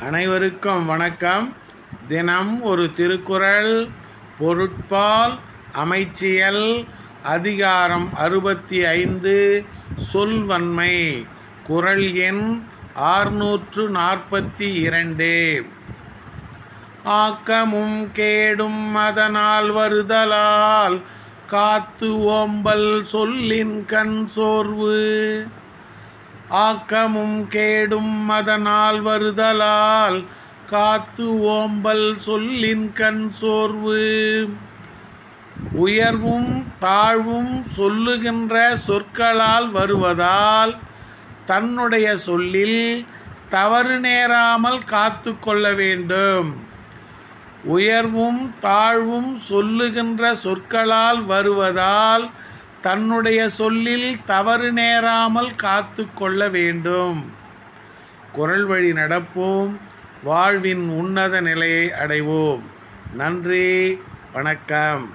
அனைவருக்கும் வணக்கம். தினம் ஒரு திருக்குறள் பொருட்பால் அமைச்சியல் அதிகாரம் அறுபத்தி ஐந்து சொல்வன்மை குறள் எண் ஆறுநூற்று நாற்பத்தி இரண்டு. ஆக்கமும் கேடும் அதனால் வருதலால் காத்து ஓம்பல் சொல்லின் கண் சோர்வு. ஆக்கமும் கேடும் அதனால் வருதலால் காத்து ஓம்பல் சொல்லின் கண் சோர்வு. உயர்வும் தாழ்வும் சொல்லுகின்ற சொற்களால் வருவதால் தன்னுடைய சொல்லில் தவறு நேராமல் காத்து கொள்ள வேண்டும். உயர்வும் தாழ்வும் சொல்லுகின்ற சொற்களால் வருவதால் தன்னுடைய சொல்லில் தவறு நேராமல் காத்து கொள்ள வேண்டும். குரல் வழி நடப்போம். வாழ்வின் உன்னத நிலையை அடைவோம். நன்றி. வணக்கம்.